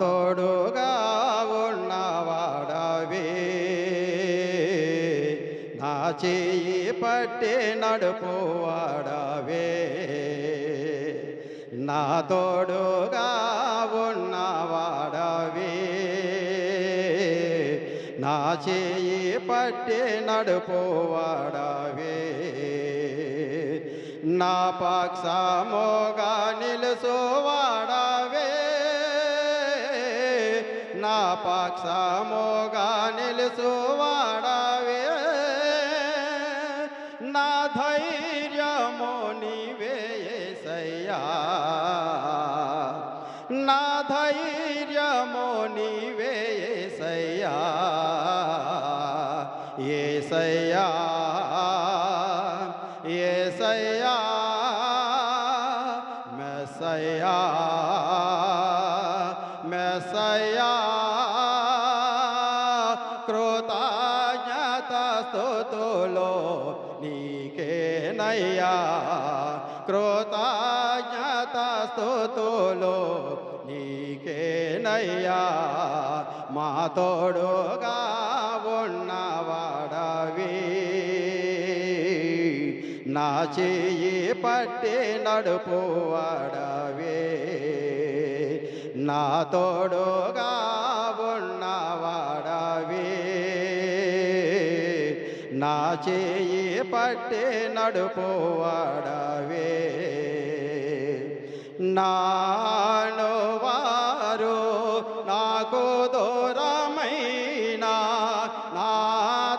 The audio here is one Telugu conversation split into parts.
తోడుగా ఉన్నవాడవే నా చేయి పట్టి నడుపువాడవే నా తోడుగా ఉన్నవాడవే నా చేయి పట్టి నడుపువాడవే నా పక్షమోగా నిలుసువా పక్షముగా నిలుసువాడవే నా ధైర్యము నీవేసయ్యా నా ధైర్యము నీవేసయ్యా ఏసయ్యా ఏసయ్యా కృతజ్ఞత స్తుతులో నీకేనయ్యా. కృతజ్ఞత స్తుతులో నీకేనయ్యా. మా తోడుగా ఉన్నవాడవి. నా చేయి పట్టి నడుపువాడవే. నా తోడుగా ఉన్న నా చేయి పట్టే నడుపువాడవే. నాను వారు నాకు దూరమైనా నా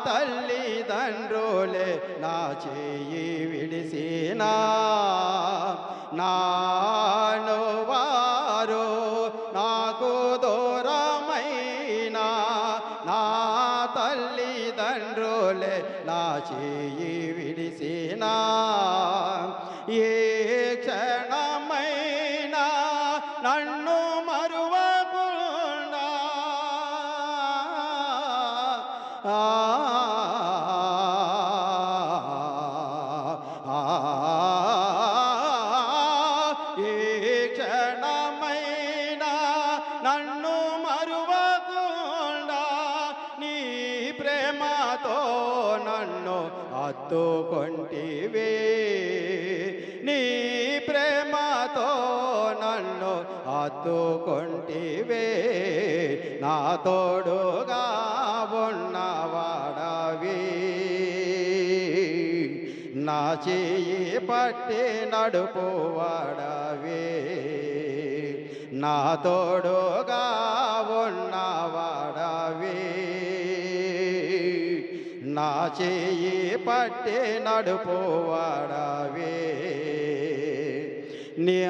తల్లిదండ్రులే నా చేయి విడిసినా నా తల్లిదండ్రులే నా చేయి విడిసినా ఏ క్షణమైనా నన్ను హత్తుకొంటివే నీ ప్రేమతో నన్ను హత్తుకొంటివే నా తోడుగా ఉన్నవాడవి. నా చేయి పట్టి నడుపువాడవే. నా తోడుగా ఉన్నవాడవే. చేయి పట్టే నడుపువాడవే. నీ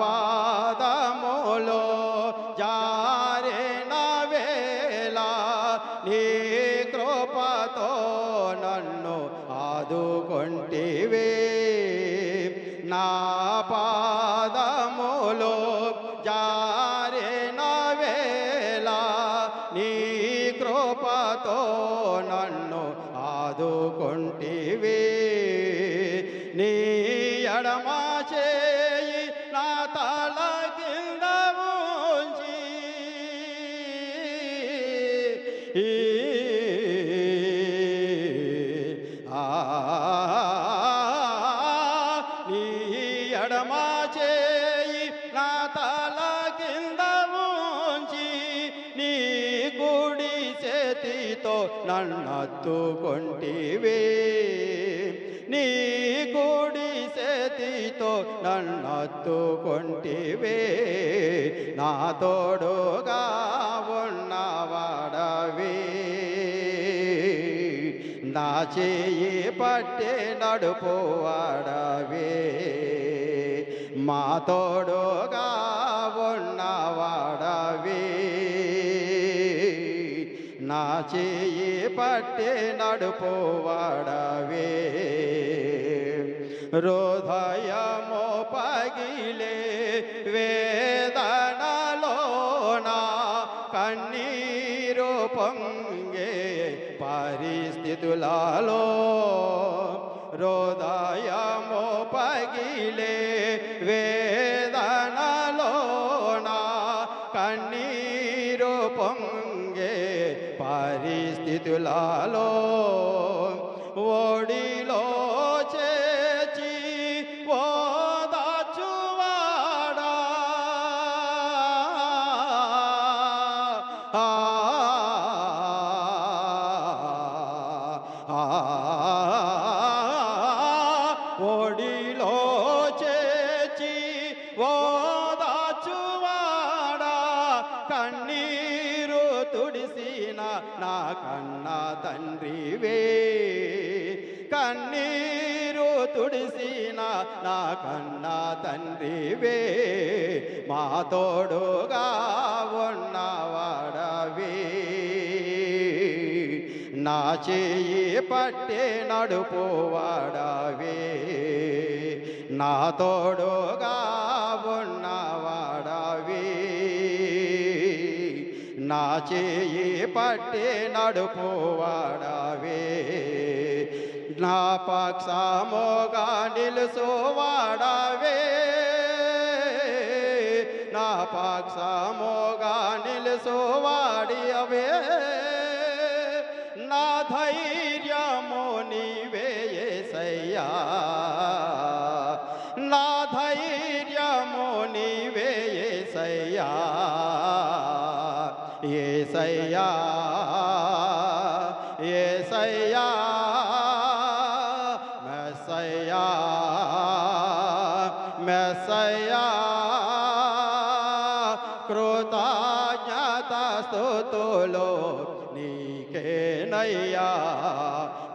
పాదములో కృపతో నన్ను ఆదుకుంటివి. నీ ఎడమా చేయి నా తల కింద ఉంచి. ఈ చేతితో నన్నత్తుకొంటివే. నీ కుడి చేతితో నన్నత్తుకొంటివే. నా తోడుగా ఉన్నవాడవే నా చేయి పట్టి నడుపువాడవే మా తోడుగా చేయి పట్టే నడుపువాడవే. హృదయము పగిలే వేదనలోనా కన్నీరు పొంగే పరిస్థితులలో హృదయము పగిలే వే તુલાલો વડીલો છે જીવો દાચવાડા આ વડી కన్న తండ్రివే. కన్నీరు తుడిసిన నా కన్న తండ్రివే. మా తోడుగా ఉన్నవాడవే. నా చేయి పట్టే నడుపువాడవే. నా తోడుగా ఉన్నవాడవే. నా చేయి పట్టే నడుపువాడవే. నా పక్షముగా నిలుసువాడవే. నా పక్షముగా నిలుసువాడియవే. నా ధైర్యము నీవే సయ్యా యేసయ్యా యేసయ్యా మెస్సయ్యా మెస్సయ్యా కృతజ్ఞత స్తుతులు నీకేనయ్యా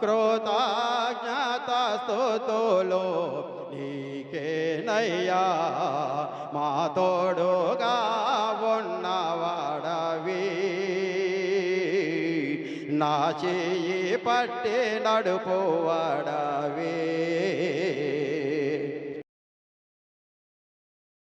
కృతజ్ఞత స్తుతులు నీకేనయ్యా మా తోడుగా ఉన్నవాడవి చేయి పట్టి నడుపువాడావే.